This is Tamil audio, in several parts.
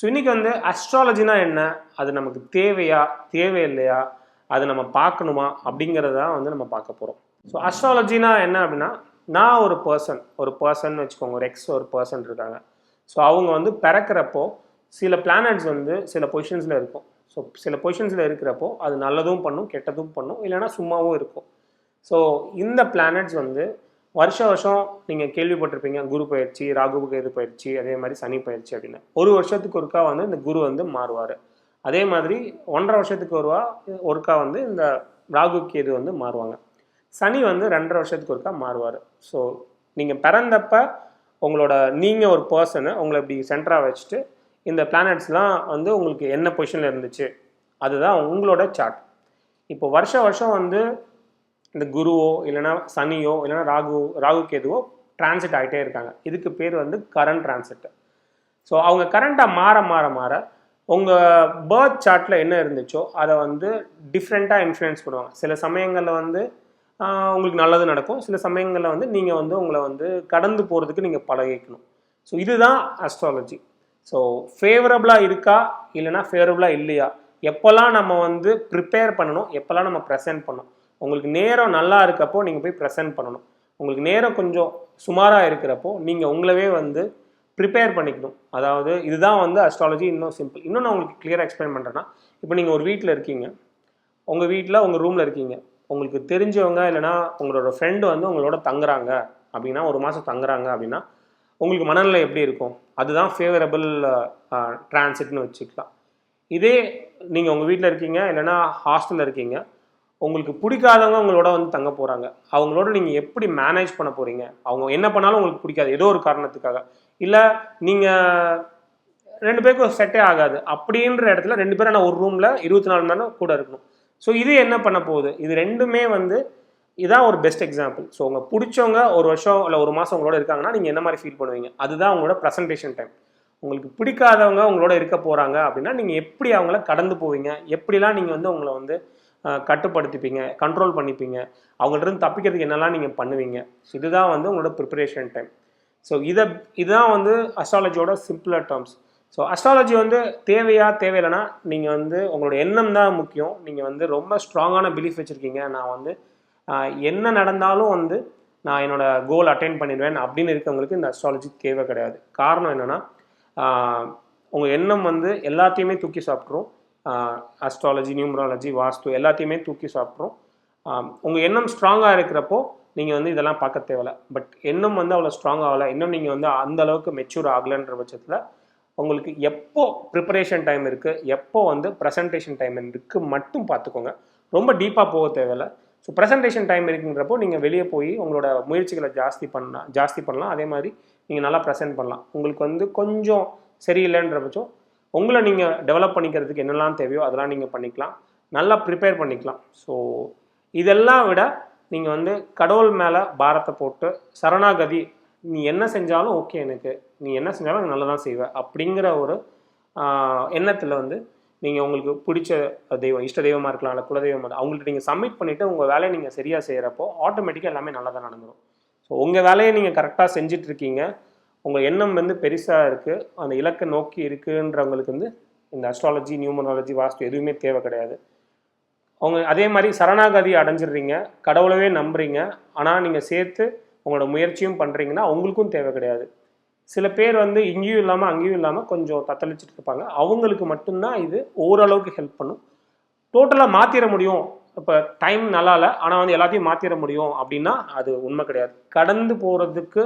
ஸோ இன்றைக்கி வந்து அஸ்ட்ராலஜினா என்ன? அது நமக்கு தேவையா? தேவையில்லையா அது நம்ம பார்க்கணுமா? அப்படிங்கிறத வந்து நம்ம பார்க்க போகிறோம் ஸோ அஸ்ட்ராலஜினா என்ன அப்படின்னா நான் ஒரு பர்சன் ஒரு பர்சன் வச்சுக்கோங்க. ஒரு எக்ஸ் ஒரு பர்சன் இருக்காங்க. ஸோ அவங்க வந்து பிறக்கிறப்போ சில பிளானட்ஸ் வந்து சில பொசிஷன்ஸில் இருக்கும். ஸோ சில பொசிஷன்ஸில் இருக்கிறப்போ அது நல்லதும் பண்ணும் கெட்டதும் பண்ணும் இல்லைன்னா சும்மாவும் இருக்கும். ஸோ இந்த பிளானட்ஸ் வந்து வருஷம் வருஷம் நீங்கள் கேள்விப்பட்டிருப்பீங்க குரு பயிற்சி ராகு கேது பயிற்சி அதே மாதிரி சனி பயிற்சி அப்படின்னு. ஒரு வருஷத்துக்கு ஒருக்கா வந்து இந்த குரு வந்து மாறுவார். அதே மாதிரி ஒன்றரை வருஷத்துக்கு ஒருவா ஒருக்கா வந்து இந்த ராகு கேது வந்து மாறுவாங்க. சனி வந்து ரெண்டரை வருஷத்துக்கு ஒருக்கா மாறுவார். ஸோ நீங்கள் பிறந்தப்ப உங்களோட நீங்கள் ஒரு பர்சனை உங்களை இப்படி சென்டராக வச்சுட்டு இந்த பிளானட்ஸ்லாம் வந்து உங்களுக்கு என்ன பொசிஷனில் இருந்துச்சு அதுதான் உங்களோட சார்ட் இப்போ வருஷ வருஷம் வந்து இந்த குருவோ இல்லைன்னா சனியோ இல்லைன்னா ராகு ராகு கேதுவோ டிரான்சிட் ஆகிட்டே இருக்காங்க. இதுக்கு பேர் வந்து கரண்ட் டிரான்சிட் ஸோ அவங்க கரண்ட்டாக மாற மாற மாற உங்கள் பேர்த் சார்ட்டில் என்ன இருந்துச்சோ அதை வந்து டிஃப்ரெண்ட்டாக இன்ஃப்ளூயன்ஸ் பண்ணுவாங்க. சில சமயங்களில் வந்து உங்களுக்கு நல்லது நடக்கும். சில சமயங்களில் வந்து நீங்கள் வந்து உங்களை வந்து கடந்து போகிறதுக்கு நீங்கள் பழகிக்கணும். ஸோ இதுதான் அஸ்ட்ராலஜி ஸோ ஃபேவரபுளாக இருக்கா இல்லைன்னா ஃபேவரபுளாக இல்லையா? எப்போல்லாம் நம்ம வந்து ப்ரிப்பேர் பண்ணணும் எப்போல்லாம் நம்ம ப்ரெசென்ட் பண்ணணும்? உங்களுக்கு நேரம் நல்லா இருக்கப்போ நீங்கள் போய் ப்ரெசென்ட் பண்ணணும். உங்களுக்கு நேரம் கொஞ்சம் சுமாராக இருக்கிறப்போ நீங்கள் உங்களவே வந்து ப்ரிப்பேர் பண்ணிக்கணும். அதாவது இதுதான் வந்து அஸ்ட்ராலஜி இன்னும் சிம்பிள் இன்னும் நான் உங்களுக்கு கிளியராக எக்ஸ்பிளைன் பண்ணுறேன்னா இப்போ நீங்கள் ஒரு வீட்டில் இருக்கீங்க. உங்கள் வீட்டில் உங்கள் ரூமில் இருக்கீங்க. உங்களுக்கு தெரிஞ்சவங்க இல்லைன்னா உங்களோட ஃப்ரெண்டு வந்து உங்களோட தங்குறாங்க அப்படின்னா ஒரு மாதம் தங்குறாங்க அப்படின்னா உங்களுக்கு மனநிலை எப்படி இருக்கும்? அதுதான் ஃபேவரபிள் டிரான்சிட்னு வச்சுக்கலாம். இதே நீங்கள் உங்கள் வீட்டில் இருக்கீங்க இல்லைன்னா ஹாஸ்டலில் இருக்கீங்க. உங்களுக்கு பிடிக்காதவங்க உங்களோட வந்து தங்க போகிறாங்க அவங்களோட நீங்கள் எப்படி மேனேஜ் பண்ண போகிறீங்க அவங்க என்ன பண்ணாலும் உங்களுக்கு பிடிக்காது. ஏதோ ஒரு காரணத்துக்காக. இல்லை நீங்கள் ரெண்டு பேருக்கும் செட்டே ஆகாது. அப்படின்ற இடத்துல ரெண்டு பேரும் ஆனால் ஒரு ரூமில் இருபத்தி நாலு மணி நேரம் கூட இருக்கணும். ஸோ இது என்ன பண்ண போகுது? இது ரெண்டுமே வந்து இதான் ஒரு பெஸ்ட் எக்ஸாம்பிள் ஸோ உங்கள் பிடிச்சவங்க ஒரு வருஷம் இல்லை ஒரு மாதம் உங்களோட இருக்காங்கன்னா நீங்கள் என்ன மாதிரி ஃபீல் பண்ணுவீங்க? அதுதான் உங்களோட ப்ரெசன்டேஷன் டைம் உங்களுக்கு பிடிக்காதவங்க உங்களோட இருக்க போகிறாங்க அப்படின்னா நீங்கள் எப்படி அவங்கள கடந்து போவீங்க? எப்படிலாம் நீங்கள் வந்து உங்களை வந்து கட்டுப்படுத்திப்பீங்க கண்ட்ரோல் பண்ணிப்பீங்க. அவங்கள்ட்ட இருந்து தப்பிக்கிறதுக்கு என்னெல்லாம் நீங்கள் பண்ணுவீங்க? ஸோ இதுதான் வந்து உங்களோட ப்ரிப்பரேஷன் டைம் ஸோ இதை இதுதான் வந்து அஸ்ட்ராலஜியோட சிம்பிளர் டேர்ம்ஸ் ஸோ அஸ்ட்ராலஜி வந்து தேவையா தேவையில்லைன்னா நீங்கள் வந்து உங்களோட எண்ணம் தான் முக்கியம். நீங்கள் வந்து ரொம்ப ஸ்ட்ராங்கான பிலீஃப் வச்சுருக்கீங்க. நான் வந்து என்ன நடந்தாலும் வந்து நான் என்னோடய கோல் அட்டைன் பண்ணிடுவேன் அப்படின்னு இருக்கவங்களுக்கு இந்த அஸ்ட்ராலஜி தேவை கிடையாது. காரணம் என்னென்னா உங்கள் எண்ணம் வந்து எல்லாத்தையுமே தூக்கி சாப்பிட்ரும் அஸ்ட்ராலஜி நியூமராலஜி வாஸ்து எல்லாத்தையுமே தூக்கி சாப்பிட்றோம். உங்கள் எண்ணம் ஸ்ட்ராங்காக இருக்கிறப்போ நீங்கள் வந்து இதெல்லாம் பார்க்க தேவையில்ல. பட் எண்ணம் வந்து அவ்வளோ ஸ்ட்ராங் ஆகலை. இன்னும் நீங்கள் வந்து அந்த அளவுக்கு மெச்சூர் ஆகலைன்ற பட்சத்தில் உங்களுக்கு எப்போ ப்ரிப்பரேஷன் டைம் இருக்குது எப்போ வந்து ப்ரெசன்டேஷன் டைம் இருக்குது மட்டும் பார்த்துக்கோங்க. ரொம்ப டீப்பாக போக தேவையில்ல. ஸோ ப்ரெசன்டேஷன் டைம் இருக்குன்றப்போ நீங்கள் வெளியே போய் உங்களோட முயற்சிகளை ஜாஸ்தி பண்ணலாம் ஜாஸ்தி பண்ணலாம். அதே மாதிரி நீங்கள் நல்லா ப்ரெசென்ட் பண்ணலாம். உங்களுக்கு வந்து கொஞ்சம் சரியில்லைன்ற பட்சம் உங்களை நீங்கள் டெவலப் பண்ணிக்கிறதுக்கு என்னெல்லாம் தேவையோ அதெல்லாம் நீங்கள் பண்ணிக்கலாம். நல்லா ப்ரிப்பேர் பண்ணிக்கலாம். ஸோ இதெல்லாம் விட நீங்கள் வந்து கடவுள் மேலே பாரத்தை போட்டு சரணாகதி நீ என்ன செஞ்சாலும் ஓகே எனக்கு. நீ என்ன செஞ்சாலும் நல்லா தான் செய்வேன் அப்படிங்கிற ஒரு எண்ணத்தில் வந்து நீங்கள் உங்களுக்கு பிடிச்ச தெய்வம் இஷ்ட தெய்வமாக இருக்கலாம் இல்லை குலதெய்வமாக இருக்கலாம் அவங்கள்ட்ட நீங்கள் சப்மிட் பண்ணிவிட்டு உங்கள் வேலையை நீங்கள் சரியாக செய்கிறப்போ ஆட்டோமேட்டிக்காக எல்லாமே நல்லா தான் நடந்துடும் ஸோ உங்கள் வேலையை நீங்கள் கரெக்டாக செஞ்சிட்ருக்கீங்க உங்கள் எண்ணம் வந்து பெருசாக இருக்குது அந்த இலக்கை நோக்கி இருக்குன்றவங்களுக்கு வந்து இந்த அஸ்ட்ராலஜி நியூமனாலஜி வாஸ்து எதுவுமே தேவை கிடையாது. அவங்க அதே மாதிரி சரணாகதி அடைஞ்சிடுறீங்க. கடவுளவே நம்புறீங்க. ஆனால் நீங்கள் சேர்த்து உங்களோட முயற்சியும் பண்ணுறீங்கன்னா அவங்களுக்கும் தேவை கிடையாது. சில பேர் வந்து இங்கேயும் இல்லாமல் அங்கேயும் இல்லாமல் கொஞ்சம் தத்தளிச்சுட்டு இருப்பாங்க. அவங்களுக்கு மட்டும்தான் இது ஓரளவுக்கு ஹெல்ப் பண்ணும். டோட்டலாக மாற்றிட முடியும். இப்போ டைம் நல்லா இல்லை ஆனால் வந்து எல்லாத்தையும் மாற்றிட முடியும் அப்படின்னா அது உண்மை கிடையாது. கடந்து போகிறதுக்கு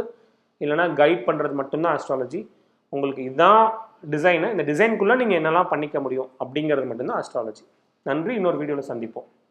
இல்லைனா கைட் பண்ணுறது மட்டும்தான் அஸ்ட்ராலஜி உங்களுக்கு இதுதான் டிசைனு இந்த டிசைனுக்குள்ளே நீங்கள் என்னெல்லாம் பண்ணிக்க முடியும் அப்படிங்கிறது மட்டும்தான் அஸ்ட்ராலஜி நன்றி. இன்னொரு வீடியோவில் சந்திப்போம்.